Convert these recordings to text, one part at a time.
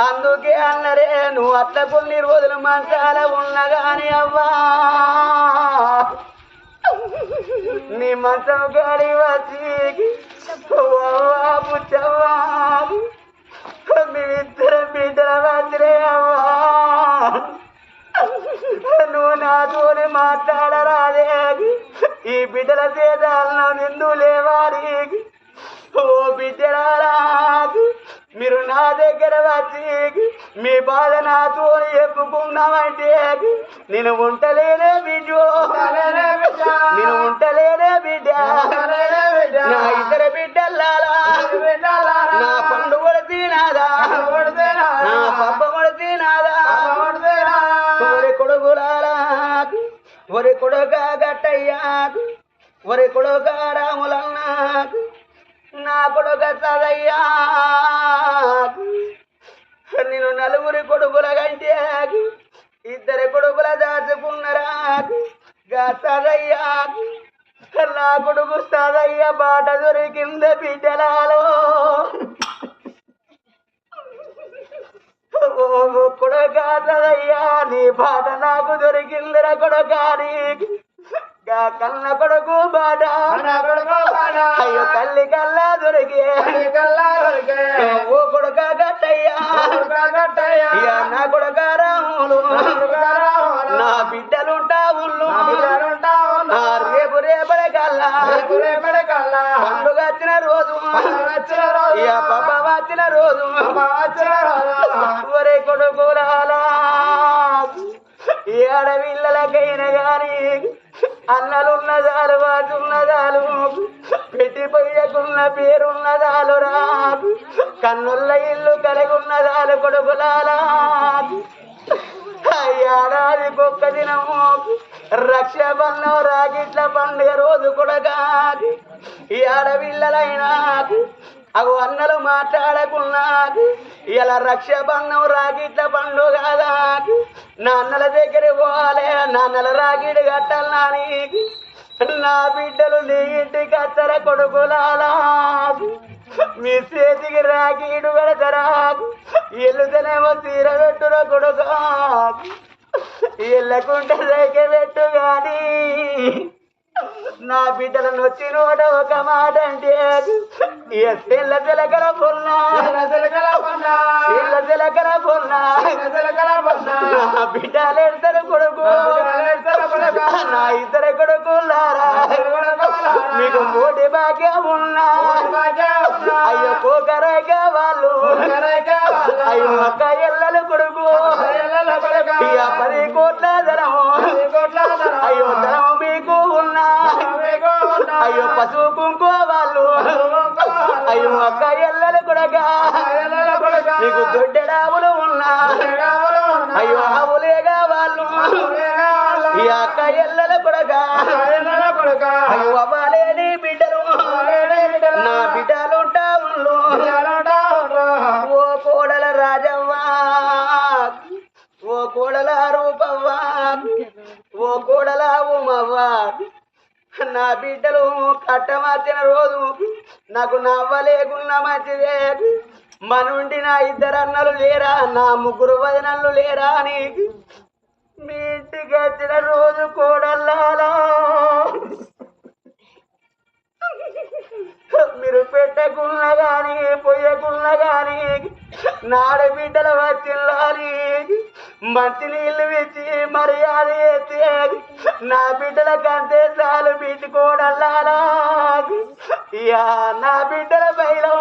అందుకే అన్నరే నువ్వు అట్ల కొన్ని రోజులు మంచాల ఉన్నగాని అవ్వా నీ మంచం గాడి వచ్చి ఓ అవ్వా బిడ్డల వచ్చిరే అవ్వా నువ్వు నాతోని మాట్లాడరాదే ఈ బిడ్డల చేత నిందు లేవారి. ఓ బిడ్డలారా మీరు నా దగ్గర వచ్చి మీ బాధ నాతో చెప్పుకున్నామంటే నేను ఉంటలేనే బిడ్డ. నేను ఉంటలేనే బిడ్డ. నా ఇద్దరు బిడ్డల్లారా. నా పండు కొడితేనాదా నా పప్ప కొడితేనాదా ఒరి కొడుకులారా ఒరి కొడుక గట్టయ్యా ఒరి కొడుక రాములన్నాకు నా కొడుక చదయ్యా నేను నలుగురి కొడుకుల కంటే ఇద్దరి కొడుకుల దాచుకున్నరా? గా చదయ్యా నా కొడుకు చదయ్య బాట దొరికింద బిడ్డలాలో. కొడుక చదయ్యా నీ బాట నాకు దొరికిందిరా కొడుకా కన్న కొడుకు బాట అయ్యో కల్లి కల్లా దొరికి. ఓ కొడుక గట్టయ్యా. నా కొడుక రాములు. నా బిడ్డలుంటా ఉళ్ళు ఆ రేపు రేపటి కల్లా. పండుగ వచ్చిన రోజు. ఇక పాప వచ్చిన రోజు. ఒరే కొడుకురాలా ఏ అడవిళ్ళకైనా కన్నుల్ల ఇల్లు కలిగున్నదాలు కొడుకులాలా ఏడాది ఒక్క దినము. రక్షబంధం రాగిట్ల పండుగ రోజు కొడగా ఈ ఆడపిల్లలైనా అవు అన్నలు మాట్లాడకున్నాకు ఇలా రక్షబంధం రాగిట్ల పండుగ కాదా. నాన్నల దగ్గర పోవాలి నాన్నల రాగిడి కట్టాలనా నీకు నా బిడ్డలు నీ ఇంటికి అత్తర కొడుకులాలా మీ చేతికి రాకీడు పెడతారాకు ఎల్లుతనేమో తీర పెట్టురా కొడుకా. రేఖ పెట్టు గాని. నా బిడ్డలను వచ్చినోడ ఒక మాట అంటే తెల్ల తెలకల పొన్నా. తెలకల పొన్నా. నా బిడ్డలు ఎడతారు కొడుకు. నా ఇద్దరు కొడుకులారా. మీకు మూడి భాగ్యం ఉన్నా. అయ్యో పోకరగా వాళ్ళు. అయ్యో ఒక్క ఎల్లలు కొడుకు. ఇక పది కోట్ల ధనము అయ్యో ధనము మీకు ఉన్నా. అయ్యో పశువు కుంకో వాళ్ళు. అయ్యో ఒక్క ఎల్లలు కొడగా నీకు దొడ్డడావులు ఉన్నా. అయ్యో ఆవులేగా వాళ్ళు. ఈ అక్క ఎల్లల కొడగా అయ్యో అవ్వలేని బిడ్డలు. నా బిడ్డలుంటా ఉండు ఓ కోడల రాజవ్వా. ఓ కోడల రూపవ్వా. ఓ కోడల ఉమవ్వా. నా బిడ్డలు కట్టమార్చిన రోజు నాకు నవ్వలేకున్నా మంచిదే మనుండి నా ఇద్దరు అన్నలు లేరా? నా ముగ్గురు వదనలు లేరా నీకు మీ ఇంటికి వచ్చిన రోజు నాడ బిడ్డల వచ్చిల్లాలి మంచి నీళ్ళు ఇచ్చి మర్యాద చేసి నా బిడ్డల కంటే చాలు బిడ్డుకోడల్లాలా ఇయా నా బిడ్డల బయలం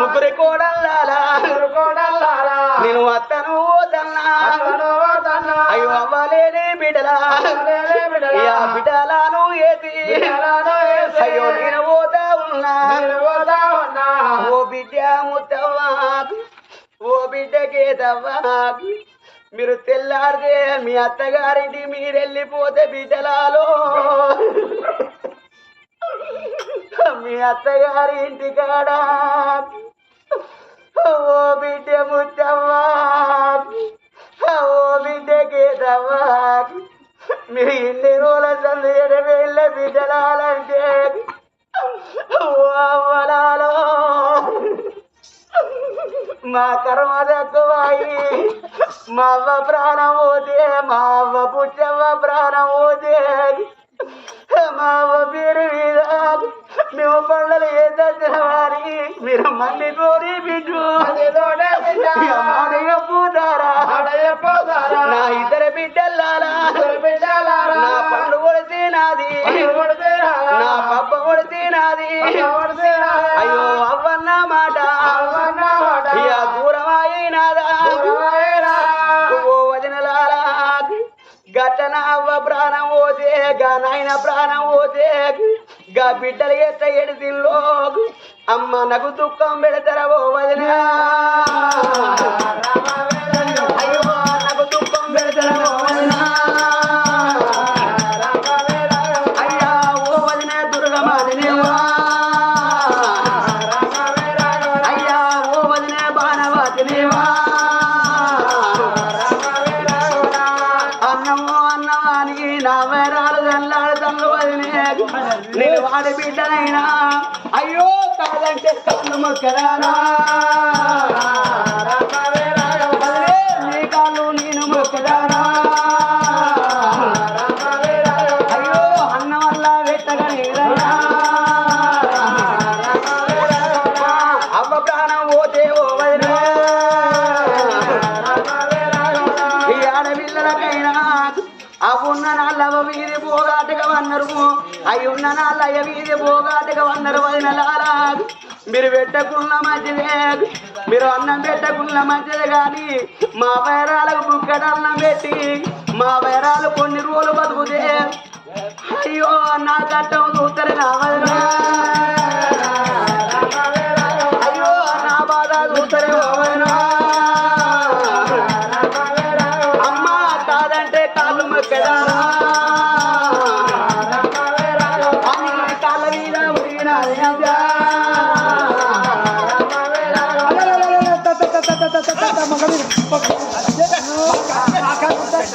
ముగ్గురి కోడల్లాలా నేను వత్తను ఓదన్నా. అయ్యో అవ్వలేని బిడ్డలా. ఇయా లేదవ్వా? మీరు తెల్లారితే మీ అత్తగారింటి మీరు వెళ్ళిపోతే బిడ్డలాలో. మీ అత్తగారి ఇంటి కాడ ఓ బిడ్డ ముత్తవ్వా. ఓ బిడ్డ కేతవ్వా మీరు ఇన్ని రోజుల సంది ఎడవేళ్ళ బిడ్డలాలంటే. ఓ అవ్వలాలో. మా కర్మ తక్కువాయి మా అవ్వ ప్రాణం పోతే మా అవ్వ పుట్టవ్వ ప్రాణం పోతే మా అవ్వ పేరు మీద మేము పండలు ఏ వారి? మీరు మళ్ళీ కోరి బిడ్డు. పోతారా నా ఇద్దరు బిడ్డల్లారా నా పండు కొడితే నాది. నా పప్ప కొడితే నాది. గట్టన అవ్వ ప్రాణం పోతే గా నాయన ప్రాణం పోతే గా బిడ్డలు ఎట్ట ఎడిదిలో అమ్మ నాకు దుఃఖం పెడతారా ఓ వదిన? నేను వాడి బిడ్డనైనా అయ్యో కాదంటే కళ్ళు మొక్కరానా. నాళ్ళయ్య భోగాటగా పోగాటగా వదిన లారాదు. మీరు పెట్టకున్న మంచిదే మీరు అన్నం పెట్టకున్న మంచిదే కానీ మా వైరాలకు బుక్కడన్నం పెట్టి మా వైరాలు కొన్ని రోజులు బతుకుతే అయ్యో నా చట్టం చూస్తారు నా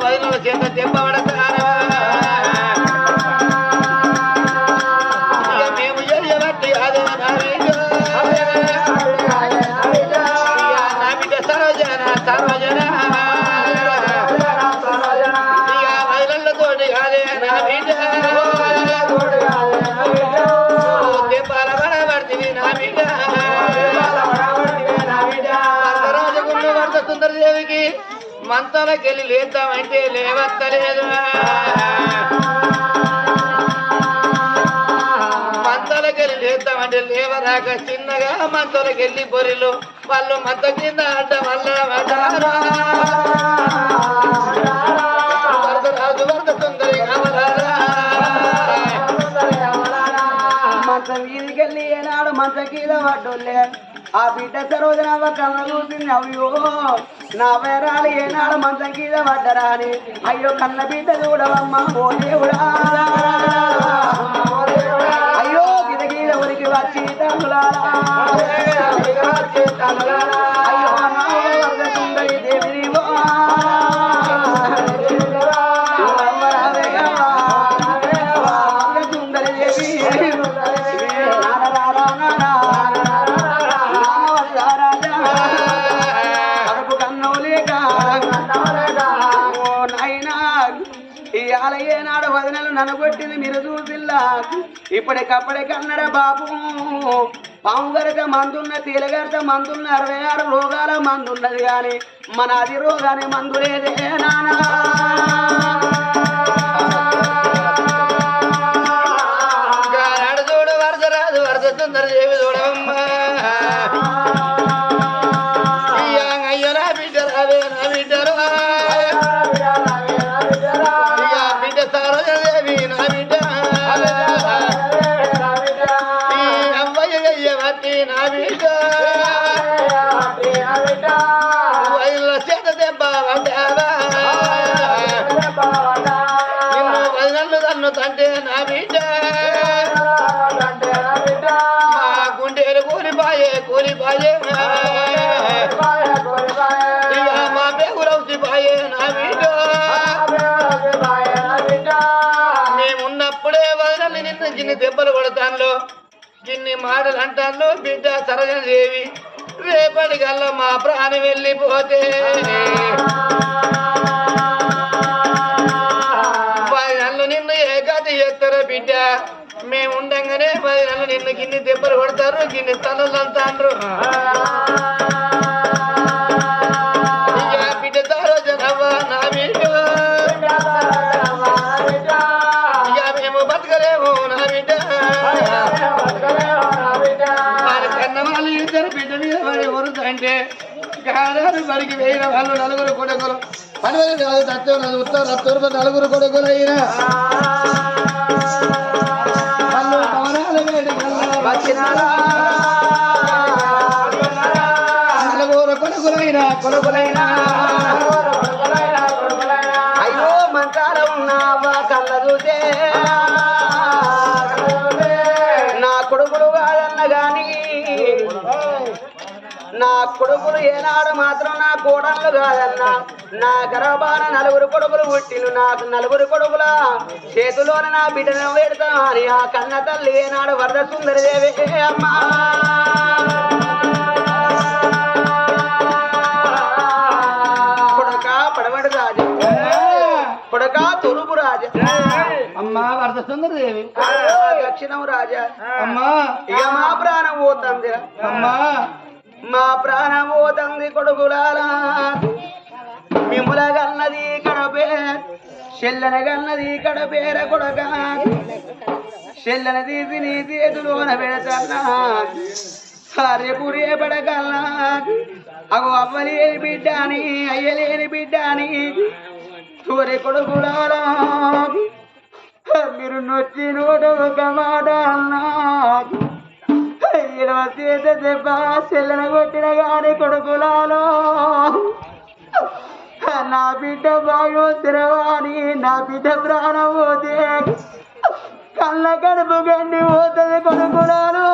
ఎయ్యవన్నీ నువ్వు వదిన చేత మంతలకెళ్ళి లేద్దామంటే లేవత్తలేదు. మంతలకెళ్ళి లేద్దామంటే లేవరాక చిన్నగా మంతలకెళ్ళి బొరిలో వాళ్ళు మంత కింద అడ్డ వల్ల వరద రాజు వరద సుందరి కావలారా. మంచ వీధికెళ్ళి ఏనాడు మంచ కీద పడ్డోళ్ళే. ఆ బిడ్డ సరోజన కళ్ళ చూసింది అయ్యో. నా వేరాలు ఏనాడు మంచం కీద పడ్డరాని. అయ్యో కన్న బిడ్డ చూడవమ్మ ఓ దేవుడా. అయ్యో గిద గీద ఉరికి వచ్చి తల్లులారా అయ్యో నా ఈ ఆలయ నాడు వదనలు ననగొట్టింది మీరు చూసిల్లా కన్నడ బాబు పాము గరక మందున్న తీలగరక మందున్న అరవై ఆరు రోగాల మందున్నది కానీ మన అది రోగాన్ని మందు లేదే నానా చూడు వరద రాదు వరద సుందర మా నా మేమున్నప్పుడే వదనని నిన్ను గిన్ని దెబ్బలు కొడతాను గిన్ని మాటలు అంటాను బిడ్డ సరగని దేవి. రేపటికల్లా మా ప్రాణం వెళ్ళిపోతే. మేము ఉండగానే పది నెలలు నిన్ను గిన్ని దెబ్బలు కొడతారు గిన్ని తలలు అంటారు ఇక బిడ్డ నా వాళ్ళు వేయిన వాళ్ళు నలుగురు కొడుకులు. పనివరి కాదు నలుగురు కొడుకులు అయినా వచ్చినారా నలుగురు కొడుకులైన కొడుకులైనా అయ్యో మంచాల ఉన్నావా కళ్ళ చూసే నా కొడుకులు కాదన్న గాని నా కొడుకులు ఏనాడు మాత్రం నా కోడళ్ళు కాదన్న. నా గర్భాన నలుగురు కొడుకులు పుట్టిను నాకు నలుగురు కొడుకుల. చేతిలోన నా బిడ్డను పెడతా అని ఆ కన్న తల్లి ఏనాడు వరద సుందరదేవి. అమ్మా. కొడక రాజు. కొడక తొలుపు రాజా. అమ్మా వరద సుందరదేవి. దక్షిణం రాజా. అమ్మా. ఇక మా ప్రాణం పోతుంది అమ్మా. మా ప్రాణమో తండ్రి కొడుకులారా. మిమ్మల గన్నది కడపే చెల్లన గన్నది కడపేర కొడక. చెల్లనది తీసి నీ చేతిలోన పెడతన్నా రేపు రేపడకల్లా అగో అవ్వలేని బిడ్డని అయ్యలేని బిడ్డని తోరి కొడుకులారా. మీరు నొచ్చి నోట ఒక మాట అన్నా. ఇరవ దెబ్బ చెల్లెన కొట్టిన గాని కొడుకులాలో నా బిడ్డ బాగా తిరవాని నా బిడ్డ ప్రాణం పోతే కళ్ళ కడుపు గండి పోతుంది కొడుకులాలు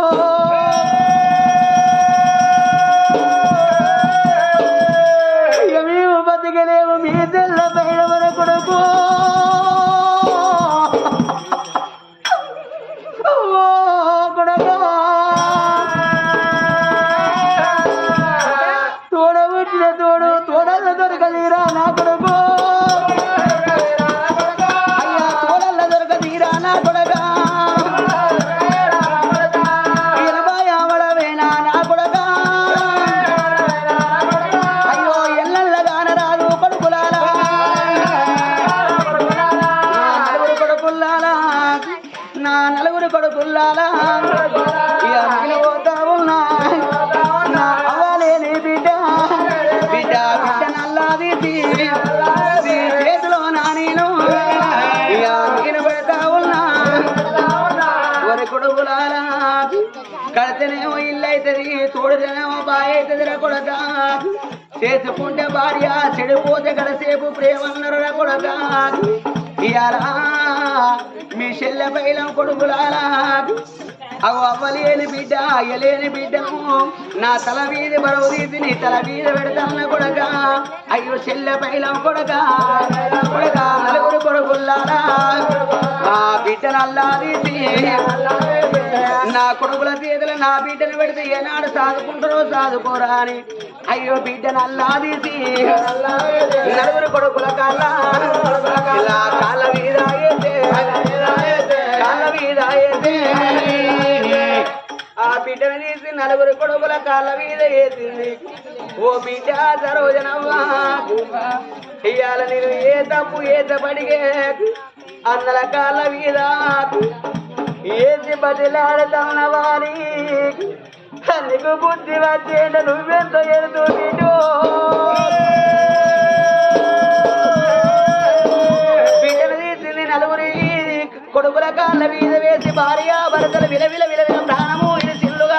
ఇక మేము బతికలేము మీ తెల్ల పైన నలుగురు కొడుకుల్లాలా ఇక మిగిలి పోతా ఉన్నా. నా అవ్వలేని బిడ్డ. బిడ్డ బిడ్డ నల్లాది చేతిలో నా నేను. ఇక మిగిలి పెడతా ఉన్నా. వరి కొడుకులారా? కడితేనేమో ఇల్లు అవుతుంది తోడితేనేమో బాగా అవుతుంది రా కొడక. చేసుకుంటే భార్య చెడిపోతే గడసేపు ప్రేమన్నారు రా కొడక. ఇయాలా మీ చెల్లె పైలం కొడుకులారా. అవు అవ్వలేని బిడ్డ అయ్యలేని బిడ్డను నా తల వీధి బరువు తీసి నీ తల మీద పెడతాన కొడక. అయ్యో చెల్లె పైలం కొడక. కొడక నలుగురు కొడుకుల్లారా నా బిడ్డను అల్లా తీసి నా కొడుకుల చేతులు నా బిడ్డను పెడితే ఏనాడు సాదుకుంటారో సాదుకోరా అని. అయ్యో బిడ్డను అల్లా తీసి నలుగురు కొడుకుల కాళ్ళ మీద ఆ బిడ్డను తీసి నలుగురు కొడుకుల కాళ్ళ మీద వేసింది ఓ బిడ్డ సరోజనమ్మా ఇవాళ నేను ఏ తప్పు ఏ తప్పడిగే అన్నల కాళ్ళ మీద ఏసి బదిలాడతానవాని నీకు బుద్ధి వచ్చేట నువ్వెంత ఎదురు కొడుకుల కాళ్ళ మీద వేసి భార్య భర్తలు విలవిల విలవిల ప్రాణము ఇది సిల్లుగా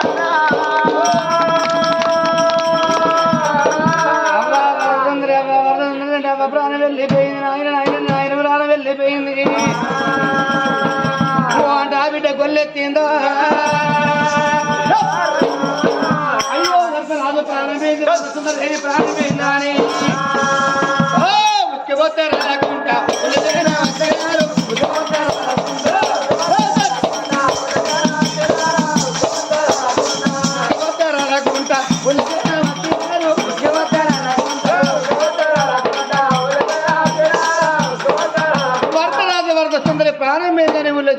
ప్రాణం వెళ్ళిపోయింది నాయన నాయన నాయన ప్రాణం వెళ్ళిపోయింది. ఓ అంట ఆ బిడ్డ గొల్లెత్తిందో. అయ్యో రాజు ప్రాణం పోయింది ప్రాణం పోయిందా అని. ఓ ఉక్కిపోతే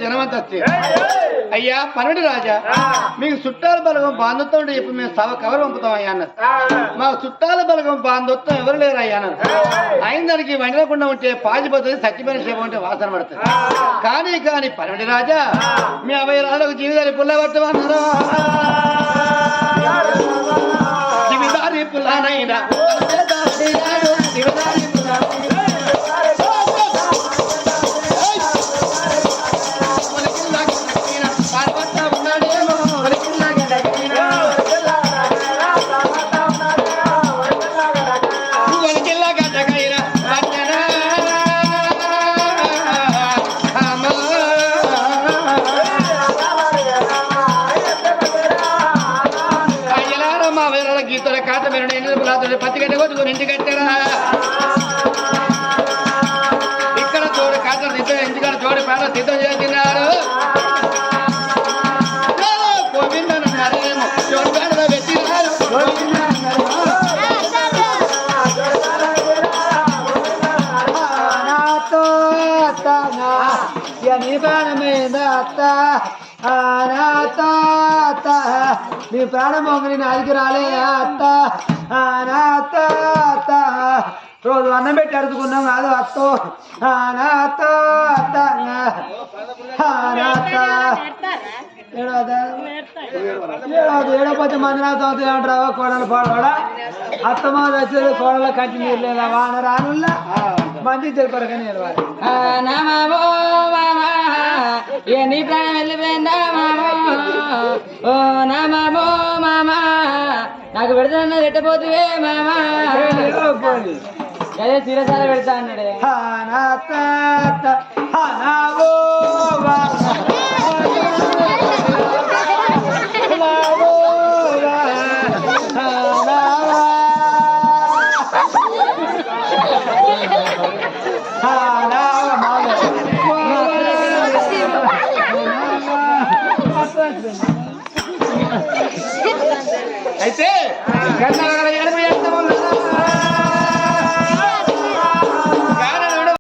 జనమంతా అయ్యా పన్నెండు రాజా. మీకు చుట్టాల బలగం బాంధత్వం ఉంటే చెప్పి మేము సభ కవర్ పంపుతాం అయ్యా అన్నారు. మా చుట్టాల బలగం బాంధత్వం ఎవరు లేరు అయ్యా అన్నారు. అయిన దానికి వండకుండా ఉంటే పాజిపోతుంది చచ్చిపోయిన సేవ ఉంటే వాసన పడుతుంది. కానీ కానీ పన్నెండు రాజా. మీ అభయ రాజులకు జీవితాన్ని పుల్లబట్టమన్నారు జీవితాన్ని పుల్లనైనా. గడ్డ కొట్టుకుని ఇంటి నాతో నీ ప్రాణం ఒకరి నాదికి రాలే అత్త నాతో అత్త రోజు అన్నం పెట్టి అడుగుకున్నాం కాదు అత్తో. నాతో అత్త నా ఏడవదా ఏడవదు ఏడపోతే మంది నాతో అవుతాయి అంటారా కోడలు పాడవాడా? అత్తమ్మ వచ్చేది కోడలు కంటిన్యూ లేదా వాన రానుల్లా మంచి తెలుపరకని మామా ఎన్ని ప్రాణం వెళ్ళిపోయిందా మామో ఓ నమో మామా నాకు పెడతానన్నది పెట్టబోతువే మామా అదే చిరసాల పెడతా అన్నాడే. అయితే